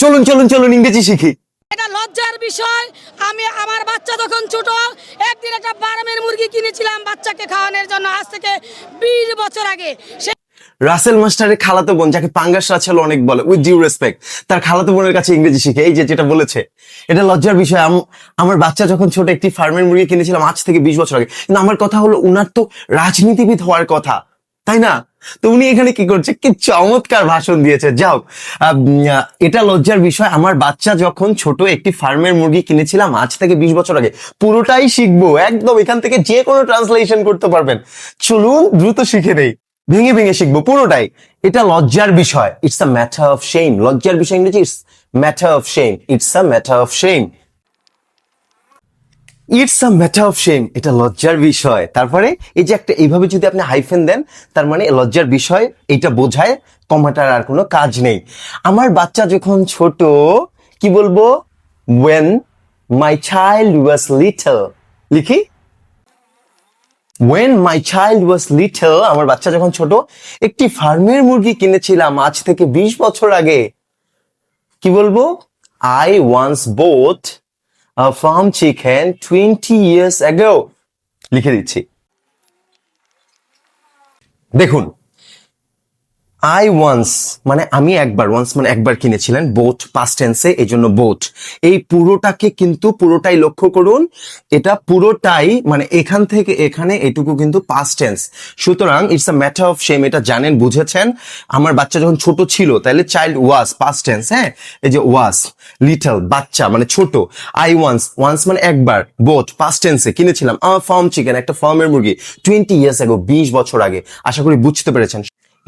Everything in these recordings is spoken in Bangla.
চলুন চলুন চলুন ইংরেজি শিখি। এটা লজ্জার বিষয়। আমি আমার বাচ্চা যখন ছোট একদিন একটা বারামের মুরগি কিনেছিলাম বাচ্চাকে খাওয়ানোর জন্য আজ থেকে বিশ বছর আগে। রাসেল মাস্টারের খালাতো বোন যাকে পাঙ্গাস রাছেল অনেক বলে উইথ ডিউ রেসপেক্ট তার খালাতো বোনের কাছে ইংরেজি শিখে। এই যে যেটা বলেছে এটা লজ্জার বিষয়। আমার বাচ্চা যখন ছোট একটি ফার্মের মুরগি কিনেছিলাম আজ থেকে বিশ বছর আগে। কিন্তু আমার কথা হলো উনার তো রাজনীতিবিদ হওয়ার কথা তাই না? তো উনি এখানে কি করছে? কি চমৎকার ভাষণ দিয়েছে। যাও এটা লজ্জার বিষয়, আমার বাচ্চা যখন ছোট একটি ফার্মের মুরগি কিনেছিলাম, আজ থেকে বিশ বছর আগে, পুরোটাই শিখব, একদম এখান থেকে যে কোনো ট্রান্সলেশন করতে পারবেন। চলুন, দ্রুত শিখে নেই, ভেঙে ভেঙে শিখব পুরোটাই। এটা লজ্জার বিষয় it's a matter of shame লজ্জার বিষয় ইংরেজি it's matter of shame it's a matter of shame it's a matter of shame এটা লজ্জার বিষয়। তারপরে এই যে একটা, এইভাবে যদি আপনি হাইফেন দেন, তার মানে লজ্জার বিষয় এটা বোঝায় কমাটার আর কোনো কাজ নেই। আমার বাচ্চা যখন ছোট, কি বলব? When my child was little লিখি? When my child was little আমার বাচ্চা যখন ছোট, একটি ফার্মের মুরগি কিনেছিলাম আজ থেকে বিশ বছর আগে। কি বলব? I once bought farm chicken twenty years ago লিখে দিচ্ছি। দেখুন আই ওয়ান্স মানে আমি একবার ওয়ান্স মানে একবার কিনেছিলেন বোট পাস্ট টেন্সে এই জন্য বোট এই পুরোটাকে কিন্তু পুরোটাই লক্ষ্য করুন, এটা পুরোটাই মানে এখান থেকে এখানে এটুকু কিন্তু পাস্ট টেন্স সুতরাং it's a matter of shame এটা জানেন, বুঝেছেন। আমার বাচ্চা যখন ছোট ছিল, তাহলে চাইল্ড ওয়াস পাস্ট টেন্স হ্যাঁ? এই যে ওয়াস লিটল বাচ্চা মানে ছোট। আই ওয়ান্স ওয়ান্স মানে একবার বোট পাস্ট টেন্সে কিনেছিলাম। আমার ফার্ম চিকেন একটা ফার্মের মুরগি টোয়েন্টি ইয়ার্স আগে বিশ বছর আগে। আশা করি বুঝতে পেরেছেন।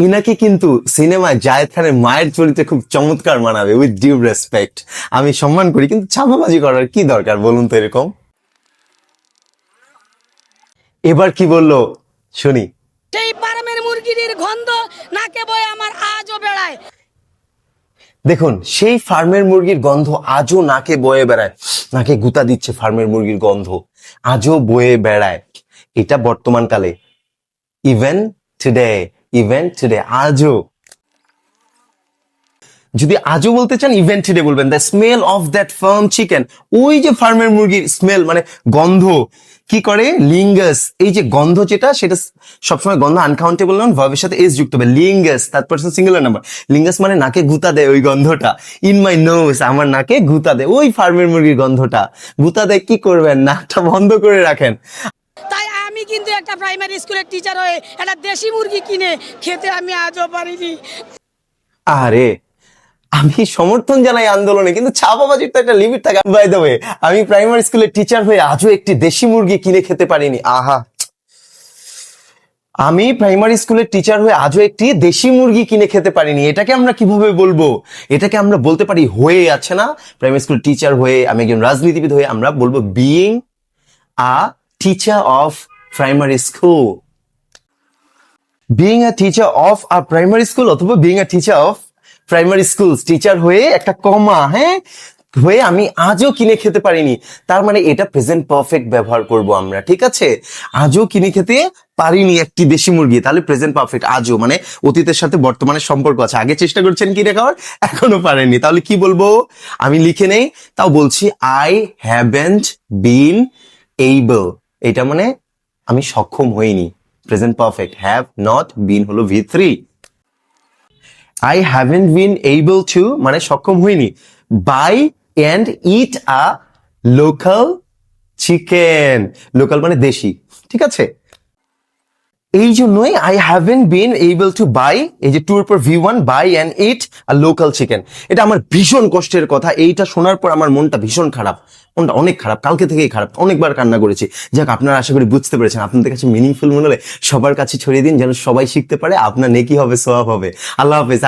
ইনাকে কিন্তু সিনেমায় জায়েদ খানের মায়ের চরিত্রে খুব চমৎকার মানাবে উইথ ডিউ রেসপেক্ট আমি সম্মান করি কিন্তু ছাপাবাজি করার কি দরকার বলুন তো এরকম? এবার কি বলল? শুনি। সেই বারামের মুরগির গন্ধ নাকে বয়ে আমার আজও বেড়ায়। দেখুন সেই ফার্মের মুরগির গন্ধ আজও নাকে বয়ে বেড়ায়। নাকে গুতা দিচ্ছে ফার্মের মুরগির গন্ধ আজও বয়ে বেড়ায়। এটা বর্তমান কালে। ইভেন টুডে ইভেন টুডে আজও। যদি আজও বলতে চান ইভেন্ট টুডে বলবেন। The smell of that farm chicken ওই যে ফার্মের মুরগির স্মেল মানে গন্ধ। কি করে? লিঙ্গাস। এই যে গন্ধ যেটা, সেটা সবসময় গন্ধ আনকাউন্টেবল নন ভাবের সাথে এস যুক্ত হবে। লিঙ্গাস তার পার্সন সিঙ্গুলার নাম্বার লিঙ্গাস মানে নাকে গুতা দেয় ওই গন্ধটা। ইন মাই নোস আমার নাকে গুতা দেয়। ওই ফার্মের মুরগির গন্ধটা। গুতা দেয় কি করবেন? নাকটা বন্ধ করে রাখেন। আমি কিন্তু একটা প্রাইমারি স্কুলের টিচার হয়ে একটা দেশি মুরগি কিনে খেতে আমি আজও পারিনি। আরে, আমি সমর্থন জানাই আন্দোলনে, কিন্তু ছাপাবাজির তো একটা লিমিট থাকে। বাই দ্য ওয়ে আমি প্রাইমারি স্কুলের টিচার হয়ে আজও একটি দেশি মুরগি কিনে খেতে পারিনি। আহা। আমি প্রাইমারি স্কুলের টিচার হয়ে আজও একটি দেশি মুরগি কিনে খেতে পারিনি। এটাকে আমরা কীভাবে বলব? এটাকে আমরা বলতে পারি হয়ে আছে না? প্রাইমারি স্কুল টিচার হয়ে, আমি একজন রাজনীতিবিদ হয়ে আমরা বলব being a teacher of primary school being a teacher of a primary school অথবা being a teacher of primary school teacher হয়ে একটা কমা হ্যাঁ? হয়ে আমি আজও কিনে খেতে পারিনি। তার মানে এটা প্রেজেন্ট পারফেক্ট ব্যবহার করব আমরা, ঠিক আছে? আজও কিনে খেতে পারিনি একটি দেশি মুরগি, তাহলে প্রেজেন্ট পারফেক্ট আজও। মানে অতীতের সাথে বর্তমানে সম্পর্ক আছে। আগে চেষ্টা করছেন কিনে খাওয়ার, এখনও পারেননি। তাহলে কি বলব? আমি লিখে নেই, তাও বলছি আই হ্যাভেন্ট বিন এইবল এটা মানে আমি সক্ষম হইনি। Present perfect have not been হলো V three I haven't been able to মানে সক্ষম হইনি। Buy and eat a local chicken local মানে দেশি। ঠিক আছে? এই জন্যই I haven't been able to buy এই যে টুর পর V one buy and eat R local chicken এটা আমার ভীষণ কষ্টের কথা। এইটা শোনার পর আমার মনটা ভীষণ খারাপ। মনটা অনেক খারাপ। কালকে থেকেই খারাপ। অনেকবার কান্না করেছি। যাক, আপনারা আশা করি বুঝতে পেরেছেন। আপনাদের কাছে মিনিংফুল মনে হলে সবার কাছে ছড়িয়ে দিন, যেন সবাই শিখতে পারে। আপনার নেকি হবে, সোয়াব হবে। আল্লাহ হাফেজ।